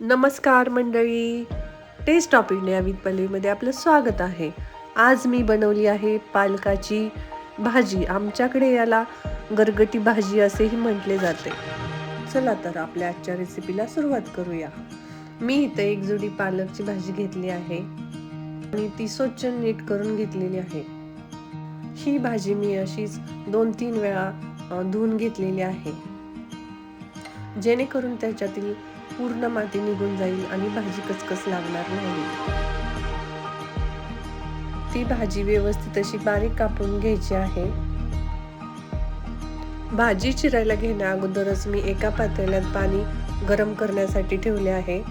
नमस्कार मंडळी. Taste of India with पल्लीमध्ये आपलं स्वागत आहे. आज मी बनवली आहे पालकाची भाजी. आमच्याकडे याला गरगटी भाजी असेही म्हटले जाते. चला तर आपल्या आजच्या रेसिपीला सुरुवात करूया. मी इथं एक जुडी पालकची भाजी घेतली आहे आणि ती स्वच्छ नीट करून घेतलेली आहे. ही भाजी मी अशीच दोन तीन वेळा धुवून घेतलेली आहे. जेणेकरून त्याच्यातील पूर्ण माती निघून जाईल आणि भाजी कचकच लागणार नाही. ती भाजी व्यवस्थित अशी बारीक कापून घ्यायची आहे. भाजी चिरायला घेण्या अगोदरच मी एका पातेल्यात पाणी गरम करण्यासाठी ठेवले आहे.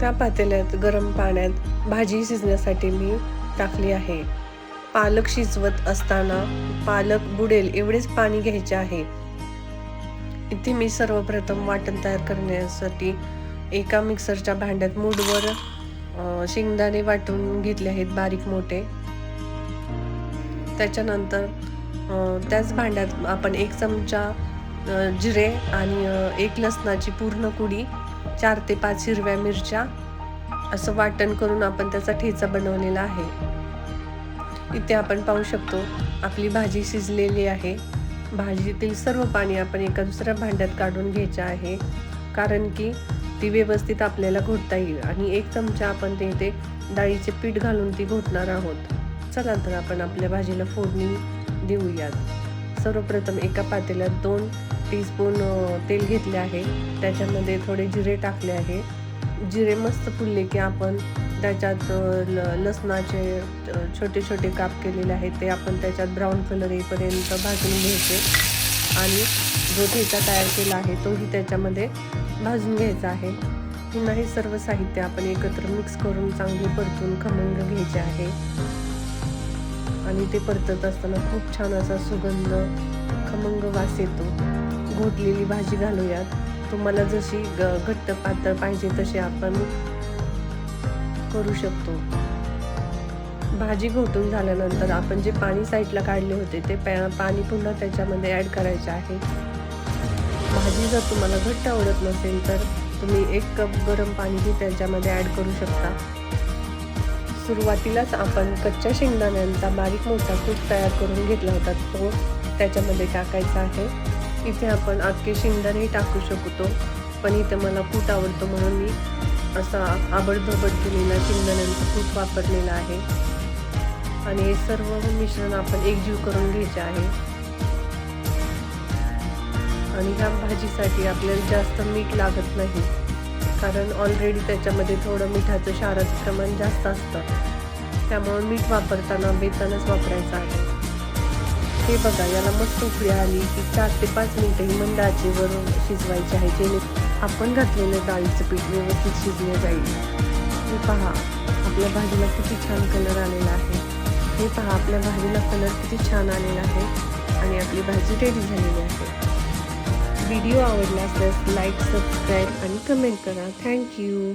त्या पातेल्यात गरम पाण्यात भाजी शिजण्यासाठी मी टाकली आहे. पालक शिजवत असताना पालक बुडेल एवढेच पाणी घ्यायचे आहे. इथे मी सर्वप्रथम वाटण तयार करण्यासाठी एका मिक्सरच्या भांड्यात मूडवर शेंगदाणे वाटून घेतले आहेत बारीक मोठे. त्याच्यानंतर त्याच भांड्यात आपण एक चमचा जिरे आणि एक लसणाची पूर्ण कुडी चार ते पाच हिरव्या मिरच्या असं वाटण करून आपण त्याचा ठेचा बनवलेला आहे. इथे आपण पाहू शकतो आपली भाजी शिजलेली आहे. भाजीतील सर्व पाणी आपण एका दुसऱ्या भांड्यात काढून घ्यायचे आहे. कारण की ती व्यवस्थित आपल्याला घोटता येईल आणि एक चमचा आपण ते इथे डाळीचे पीठ घालून ती घोटणार आहोत. चला तर आपण आपल्या भाजीला फोडणी देऊयात. सर्वप्रथम एका पातेल्यात दोन टीस्पून तेल घेतले आहे. त्याच्यामध्ये थोडे जिरे टाकले आहे. जिरे मस्त फुलले की आपण त्याच्यात ल लसणाचे छोटे छोटे काप केलेले आहेत ते आपण त्याच्यात ब्राऊन कलर येईपर्यंत भाजून घ्यायचे. आणि जो ठेचा तयार केला आहे तोही त्याच्यामध्ये भाजून घ्यायचा आहे. पुन्हा हे सर्व साहित्य आपण एकत्र मिक्स करून चांगले परतून खमंग घ्यायचे आहे. आणि ते परतत असताना खूप छान असा सुगंध खमंग वास येतो. घोटलेली भाजी घालूयात. तुम्हाला जशी ग घट्ट पातळ पाहिजे तशी आपण करू शकतो. भाजी घोटून झाल्यानंतर आपण जे पाणी साईडला काढले होते ते पाणी पुन्हा त्याच्यामध्ये ॲड करायचे आहे. भाजी जर तुम्हाला घट्ट आवडत नसेल तर तुम्ही एक कप गरम पाणीही त्याच्यामध्ये ॲड करू शकता. सुरुवातीलाच आपण कच्च्या शेंगदाण्यांचा बारीक मोठा कूट तयार करून घेतला होता तो त्याच्यामध्ये टाकायचा आहे. इथे आपण अख्खे शेंगदाणे टाकू शकतो पण इथे मला कूट आवडतो म्हणून मी असा आबडधबड केलेला चिंदनांचा कूट वापरलेला आहे. आणि हे सर्व मिश्रण आपण एकजीव करून घ्यायचे आहे. आणि ह्या भाजीसाठी आपल्याला जास्त मीठ लागत नाही. कारण ऑलरेडी त्याच्यामध्ये थोडं मिठाचं क्षाराचं प्रमाण जास्त असतं. त्यामुळं मीठ वापरताना बेतानच वापरायचं आहे. हे बघा याला मस्त उकळी आली. की चार ते पाच मिनटं ही मंद आचेवर शिजवायचे आहे जेणे आपण घातलेलं डाळीचं पीठ व्यवस्थित शिजलं जाईल. हे पहा आपल्या भाजीला किती छान कलर आलेला आहे. हे पहा आपल्या भाजीला कलर किती छान आलेला आहे. आणि आपली भाजी रेडी झालेली आहे. व्हिडिओ आवडला असल्यास लाईक सबस्क्राईब आणि कमेंट करा. Thank you